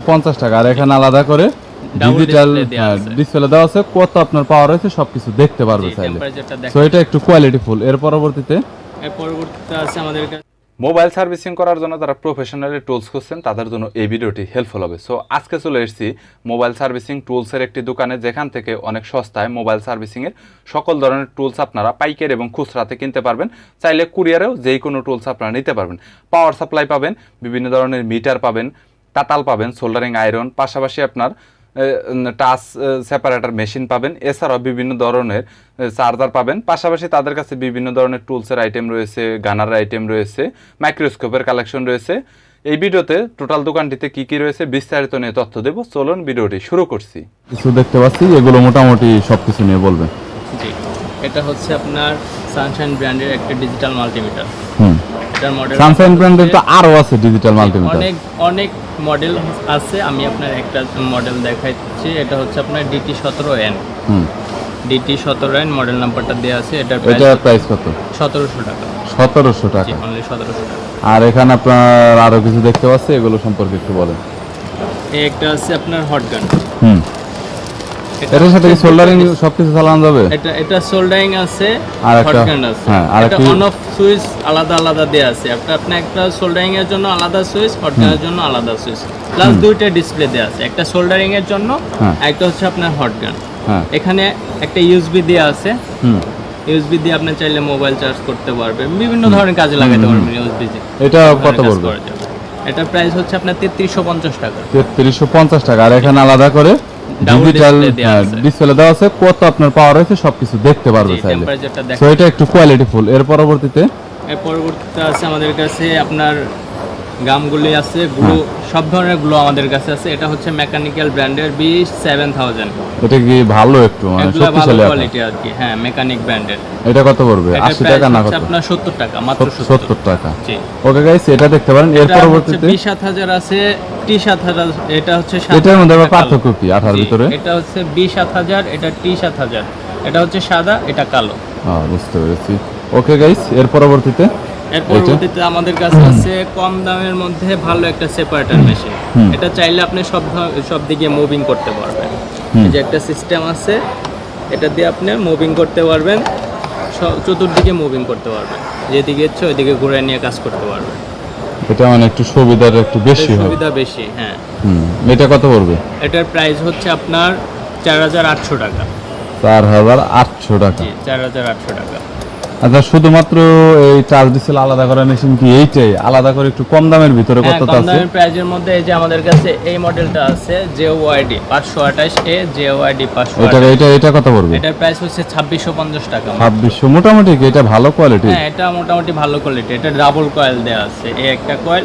পঞ্চাশ টাকা। আর এখানে আলাদা করে ডিজিটাল আছে। ডিসপ্লে দেওয়া আছে। কত আপনার পাওয়ার হয়েছে সবকিছু দেখতে পারবে চাইলে। দেখেন। এটা একটু কোয়ালিটি ফুল এর পরবর্তীতে এর পরবর্তীতে আছে আমাদের কাছে মোবাইল সার্ভিসিং করার জন্য যারা প্রফেশনালি টুলস খুঁজছেন তাদের জন্য এই ভিডিওটি হেল্পফুল হবে। সো আজকে চলে এসেছি মোবাইল সার্ভিসিং টুলসের একটি দোকানে যেখান থেকে অনেক সস্তায় মোবাইল সার্ভিসিংয়ের সকল ধরনের টুলস আপনারা পাইকারি এবং খুচরাতে কিনতে পারবেন। চাইলে কুরিয়ারেও যেই কোনো টুলস আপনারা নিতে পারবেন। পাওয়ার সাপ্লাই পাবেন বিভিন্ন ধরনের মিটার পাবেন তাতাল পাবেন সোল্ডারিং আয়রন পাশাপাশি আপনার টাচ সেপারেটার মেশিন পাবেন। এছাড়াও বিভিন্ন ধরনের চার্জার পাবেন। পাশাপাশি তাদের কাছে বিভিন্ন ধরনের টুলসের আইটেম রয়েছে গানার আইটেম রয়েছে মাইক্রোস্কোপের কালেকশন রয়েছে। এই ভিডিওতে টোটাল দোকানটিতে কি কি রয়েছে বিস্তারিত নিয়ে তথ্য দেব। চলুন ভিডিওটি শুরু করছি। কিছু দেখতে পাচ্ছি এগুলো মোটামুটি সবকিছু নিয়ে বলবেন। জি। এটা হচ্ছে আপনার সানশাইন ব্র্যান্ডের একটা ডিজিটাল মাল্টিমিটার হুম। এটার মডেল সানসাইন ব্র্যান্ডের তো আরও আছে ডিজিটাল মাল্টিমিটার অনেক অনেক মডেল আছে আমি আপনার একটা মডেল দেখাচ্ছি এটা হচ্ছে আপনার ডিটি সতেরো এন হুম। ডিটি সতেরো এন মডেল নাম্বারটা দেওয়া আছে এটার এটার প্রাইস কত? সতেরোশো টাকা। সতেরোশো টাকা। অনলি সতেরোশো টাকা। আর এখানে আপনার আরও কিছু দেখতে পাচ্ছি এগুলো সম্পর্কে একটু বলেন। একটা আছে আপনার হট গান হুম। এটার সাথে কি সোল্ডারিং সবকিছু চালানো যাবে? এটা এটা সোল্ডারিং আছে আর হট একটা- হ্যাঁ, আর এটা একটি- অন অফ সুইচ আলাদা আলাদা দেয়া আছে। একটা আপনি একটা সোল্ডারিং এর জন্য আলাদা সুইচ হট গানের জন্য আলাদা সুইচ প্লাস দুইটা ডিসপ্লে দেয়া আছে। একটা সোল্ডারিং এর জন্য হ্যাঁ। একটা হচ্ছে আপনার হট গান হ্যাঁ। এখানে একটা ইউএসবি দেয়া আছে। হুম। ইউএসবি দিয়ে আপনি চাইলে মোবাইল চার্জ করতে পারবেন। বিভিন্ন ধরনের কাজে লাগাতে পারবেন ইউএসবি এটা কত পড়বে। এটার প্রাইস হচ্ছে আপনার তেত্রিশশো পঞ্চাশ টাকা। তেত্রিশশো পঞ্চাশ টাকা। আর এখানে আলাদা করে ডিজিটাল আছে। ডিসপ্লে দেওয়া আছে কত আপনার পাওয়ার হয়েছে সবকিছু দেখতে পারবে চাইলে। তো এটা একটু কোয়ালিটি ফুল এর পরবর্তীতে? এর পরবর্তীতে আছে আমাদের কাছে আপনার গামগুলি আছে গ্লু সব ধরনের গ্লু আমাদের কাছে আছে। এটা হচ্ছে মেকানিক্যাল ব্র্যান্ডের বি সেভেন থাউজেন্ড এটা কি ভালো একটু মানে শক্তিশালী কোয়ালিটি আর কি হ্যাঁ মেকানিক ব্র্যান্ডের এটা কত পড়বে? এটার আশি প্রাইস টাকা না কত? আপনার সত্তর টাকা মাত্র সত্তর। সত্তর টাকা। জি। ওকে গাইস এটা দেখতে পারেন এর পরবর্তীতে বি সাত হাজার আছে টি সাত হাজার এটা হচ্ছে এটার মধ্যে পার্থক্য কি আঠার জি, ভিতরে? এটা হচ্ছে বি সাত হাজার এটা টি সাত হাজার এটা হচ্ছে সাদা এটা কালো। হ্যাঁ বুঝতে পেরেছি। ওকে গাইস এর পরবর্তীতে এর পরবর্তীতে আমাদের কাছে আছে কম দামের মধ্যে ভালো একটা সেপারেটর মেশিন এটা চাইলে আপনি সব সব দিকে মুভিং করতে পারবেন। এই যে একটা সিস্টেম আছে এটা দিয়ে আপনি মুভিং করতে পারবেন চতুর্দিকে মুভিং করতে পারবেন। যেদিকে ইচ্ছে ওইদিকে ঘুরে নিয়ে কাজ করতে পারবেন। এটা মানে একটু সুবিধার একটু বেশি সুবিধা বেশি হ্যাঁ। এটা কত পড়বে? এটার প্রাইস হচ্ছে আপনার চার হাজার আটশো টাকা। চার হাজার আটশো টাকা। চার হাজার আটশো টাকা। আচ্ছা শুধুমাত্র এই চার্জ ডিসেল আলাদা করা মেশিন কি এইটাই? আলাদা করে একটু কম দামের ভিতরে হ্যাঁ কত কম দামের প্রাইজের মধ্যে এই যে আমাদের কাছে এই মডেলটা আছে জে ওয়াইডি পাঁচশো আঠাশ এ জে ওয়াইডি পাঁচশো এটা এটা এটা কত পড়বে? এটার প্রাইস হচ্ছে ছাব্বিশশো পঞ্চাশ টাকা ছাব্বিশশো মোটামুটি কি এটা ভালো কোয়ালিটি হ্যাঁ এটা মোটামুটি ভালো কোয়ালিটি এটা ডাবল কয়েল দেওয়া আছে। এই একটা কয়েল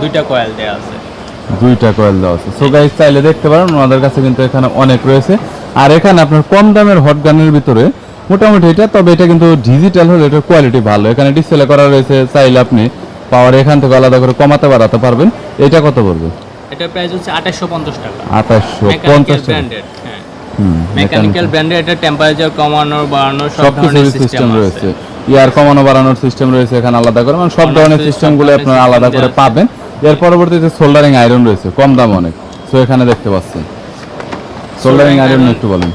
দুইটা কয়েল দেওয়া আছে। দুইটা কয়েল দেওয়া আছে। সো গাইস চাইলে দেখতে পারেন ওনাদের কাছে কিন্তু এখানে অনেক রয়েছে। আর এখানে আপনার কম দামের হট গানের ভিতরে মোটামুটি এটা তবে এটা কিন্তু ডিজিটাল হলে এটার কোয়ালিটি ভালো। এখানে ডিসপ্লে করা রয়েছে চাইলে আপনি পাওয়ার এখান থেকে আলাদা করে কমাতে বাড়াতে পারবেন। এটা কত পড়বে? এটার প্রাইস হচ্ছে আঠাশশো পঞ্চাশ টাকা। আঠাশশো মেকানিক্যাল পঞ্চাশ টাকা। ব্র্যান্ডেড হ্যাঁ। মেকানিক্যাল ব্র্যান্ডের এটা টেম্পারেচার কমানো বাড়ানো সব ধরনের সিস্টেম রয়েছে। ইয়ার কমানো বাড়ানোর সিস্টেম রয়েছে এখানে আলাদা করে। মানে সব ধরনের সিস্টেমগুলো আপনারা আলাদা করে পাবেন। এর পরবর্তীতে সোল্ডারিং আয়রন রয়েছে কম দাম অনেক। সো এখানে দেখতে পাচ্ছেন। সোল্ডারিং আয়রন একটু বলেন।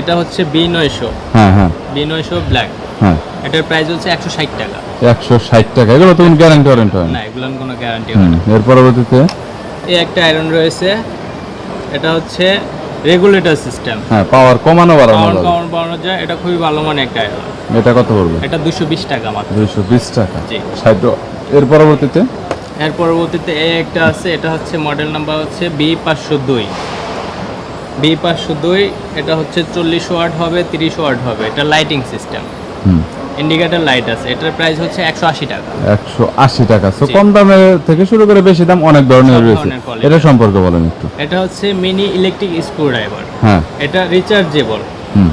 এটা হচ্ছে বি নয়শো। হ্যাঁ হ্যাঁ। বি নয়শো ব্ল্যাক হ্যাঁ। এটার প্রাইস হচ্ছে একশো ষাট টাকা। একশো ষাট টাকা। এগুলো তো গ্যারান্টি ওয়ারেন্ট হয় না। না এগুলোর কোনো গ্যারান্টি হুম, এর পরবর্তীতে? এই একটা আয়রন রয়েছে। এটা হচ্ছে রেগুলেটর সিস্টেম হ্যাঁ পাওয়ার কমানো বাড়ানো পাওয়ার পাওয়ার বাড়ানো যায়। এটা খুবই ভালো মানে একটা আয়রন এটা কত পড়বে? এটা দুশো বিশ টাকা মাত্র। দুইশো বিশ টাকা। জি। ষাট এর পরবর্তীতে? এর পরবর্তীতে এই একটা আছে। এটা হচ্ছে মডেল নাম্বার হচ্ছে বি পাঁচশো দুই। বি পাঁচশো দুই এটা হচ্ছে চল্লিশ ওয়াট হবে তিরিশ ওয়াট হবে। এটা লাইটিং সিস্টেম ইন্ডিকেটর লাইট আছে। এটার প্রাইস হচ্ছে একশো আশি টাকা। একশো আশি টাকা। সো কম দামে থেকে শুরু করে বেশি দাম অনেক ধরনের রয়েছে। এটা সম্পর্কে বলেন একটু। এটা হচ্ছে মিনি ইলেকট্রিক স্ক্রু ড্রাইভার হ্যাঁ। এটা রিচার্জেবল হুম।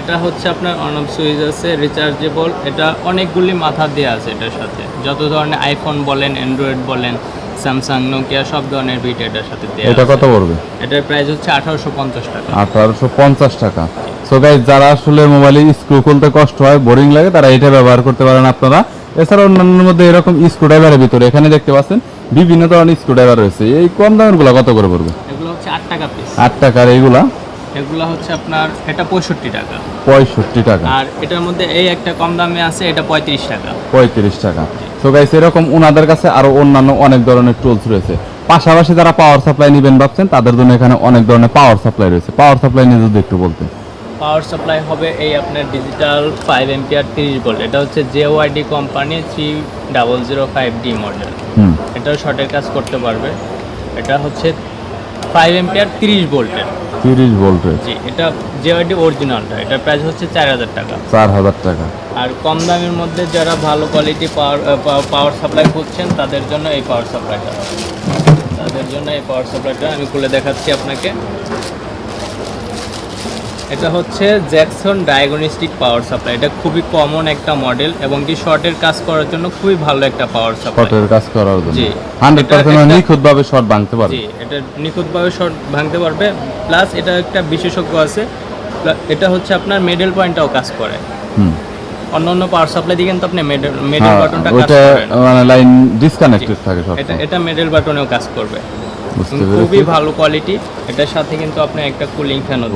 এটা হচ্ছে আপনার অনব সুইচ আছে রিচার্জেবল এটা অনেকগুলি মাথা দেওয়া আছে এটার সাথে। যত ধরনের আইফোন বলেন অ্যান্ড্রয়েড বলেন স্যামসাং নোকিয়া সব ধরনের বিট এটার সাথে দেওয়া এটা কত পড়বে? এটার প্রাইস হচ্ছে আঠারোশো পঞ্চাশ টাকা। আঠারোশো পঞ্চাশ টাকা। সো গাইজ যারা আসলে মোবাইলে স্ক্রু খুলতে কষ্ট হয় বোরিং লাগে তারা এটা ব্যবহার করতে পারেন আপনারা। এছাড়া অন্যান্য মধ্যে এরকম স্ক্রু ড্রাইভারের ভিতরে এখানে দেখতে পাচ্ছেন বিভিন্ন ধরনের স্ক্রু ড্রাইভার রয়েছে। এই কম দামেরগুলা কত করে পড়বে? এগুলো হচ্ছে আট টাকা পিস আট টাকার এইগুলা। এগুলো হচ্ছে আপনার এটা পঁয়ষট্টি টাকা। পঁয়ষট্টি টাকা। আর এটার মধ্যে এই একটা কম দামে আছে এটা পঁয়ত্রিশ টাকা। পঁয়ত্রিশ টাকা। তো গাইস এরকম ওনাদের কাছে আরও অন্যান্য অনেক ধরনের টুলস রয়েছে। পাশাপাশি যারা পাওয়ার সাপ্লাই নেবেন ভাবছেন তাদের জন্য এখানে অনেক ধরনের পাওয়ার সাপ্লাই রয়েছে। পাওয়ার সাপ্লাই নিয়ে যদি একটু বলতে পাওয়ার সাপ্লাই হবে এই আপনার ডিজিটাল ফাইভ এমপিআর তিরিশ ভোল্ট এটা হচ্ছে JOID company three double zero five D model হুম। এটাও শর্টের কাজ করতে পারবে। এটা হচ্ছে ফাইভ এমপিআর তিরিশ ভোল্টের তিরিশ ভোল্টের জি এটা জেওআইডি অরিজিনালটা এটা প্রাইস হচ্ছে চার হাজার টাকা। চার হাজার টাকা। আর কম দামের মধ্যে যারা ভালো কোয়ালিটি পাওয়ার পাওয়ার সাপ্লাই খুঁজছেন তাদের জন্য এই পাওয়ার সাপ্লাইটা তাদের জন্য এই পাওয়ার সাপ্লাইটা আমি খুলে দেখাচ্ছি আপনাকে। এটা হচ্ছে জ্যাকসন ডায়াগনস্টিক পাওয়ার সাপ্লাই এটা খুবই কমন একটা মডেল এবং কি শর্টের কাজ করার জন্য খুবই ভালো একটা পাওয়ার সাপ্লাই শর্টের কাজ করার জন্য। জি। হান্ড্রেড এটা পার্সেন্ট নিখুঁত ভাবে শর্ট ভাঙতে পারবে। জি এটা নিখুঁতভাবে শর্ট ভাঙতে পারবে। প্লাস এটা একটা বিশেষজ্ঞ আছে। এটা হচ্ছে আপনার মিডল পয়েন্টটাও কাজ করে। হুম। অন্য অন্য পাওয়ার সাপ্লাই দিয়ে কিন্তু আপনি মিডল মিডল বাটনটা কাজ ওইটা করে না। মানে লাইন ডিসকানেক্টেড থাকে সব এটা এটা মিডল বাটনেও কাজ করবে। খুবই ভালো কোয়ালিটি এটার সাথে কিন্তু আপনি একটা কুলিং ফ্যানও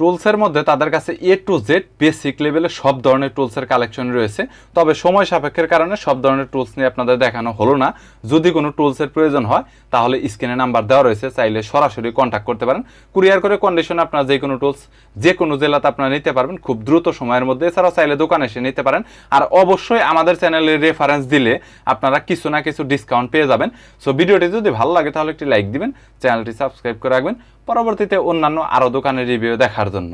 টুলসের মধ্যে তাদের কাছে এ টু জেড বেসিক লেভেলে সব ধরনের টুলসের কালেকশন রয়েছে। তবে সময় সাপেক্ষের কারণে সব ধরনের টুলস নিয়ে আপনাদের দেখানো হলো না। যদি কোনো টুলসের প্রয়োজন হয়, তাহলে স্ক্রিনে নাম্বার দেওয়া রয়েছে, চাইলে সরাসরি কন্ট্যাক্ট করতে পারেন। কুরিয়ার করে কন্ডিশনে আপনার যে কোনো টুলস, যে কোনো জেলাতে আপনারা নিতে পারবেন, খুব দ্রুত সময়ের মধ্যে। এছাড়াও চাইলে দোকানে এসে নিতে পারেন। আর অবশ্যই আমাদের চ্যানেলের রেফারেন্স দিলে আপনারা কিছু না কিছু ডিসকাউন্ট পেয়ে যাবেন। সো ভিডিওটি যদি ভালো লাগে, তাহলে একটি লাইক দিবেন, চ্যানেলটি সাবস্ক্রাইব করে রাখবেন। পরবর্তীতে অন্যান্য আরও দোকানের রিভিউ দেখার জন্য।